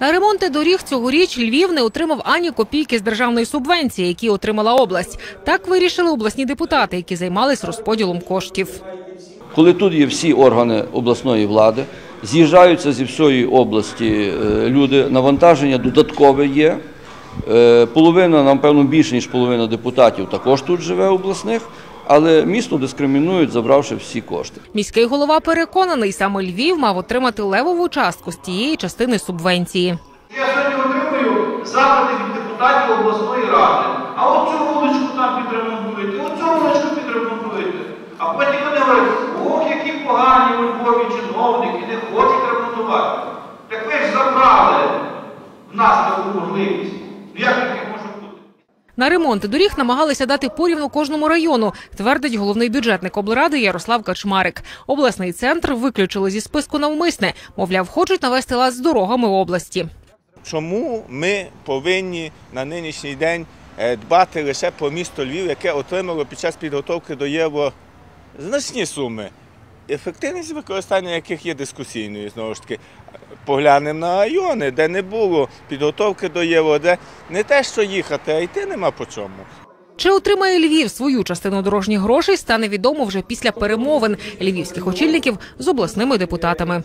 На ремонти доріг цьогоріч Львів не отримав ані копійки з державної субвенції, які отримала область. Так вирішили обласні депутати, які займались розподілом коштів. Коли тут є всі органи обласної влади, з'їжджаються зі всієї області е, люди, навантаження додаткове є. Е, Половина, напевно, більше, ніж половина депутатів також тут живе обласних, але місто дискримінують, забравши всі кошти. Міський голова переконаний, саме Львів мав отримати левову частку з тієї частини субвенції. Я сьогодні отримую запити від депутатів обласної ради. А от цю вуличку там підремонтуєте, от цю вуличку підремонтуєте. А потім вони говорять, ох, які погані у Львові чиновники, не хочуть ремонтувати. Так ви ж забрали в нас таку можливість. Як таке може бути? На ремонти доріг намагалися дати порівну кожному району, твердить головний бюджетник облради Ярослав Качмарик. Обласний центр виключили зі списку навмисне. Мовляв, хочуть навести лад з дорогами області. Чому ми повинні на нинішній день е, дбати лише про місто Львів, яке отримало під час підготовки до євро значні суми, ефективність використання яких є дискусійною знову ж таки. Поглянемо на райони, де не було підготовки до ЄВО, де не те, що їхати, а йти нема по чому. Чи отримає Львів свою частину дорожніх грошей, стане відомо вже після перемовин львівських очільників з обласними депутатами.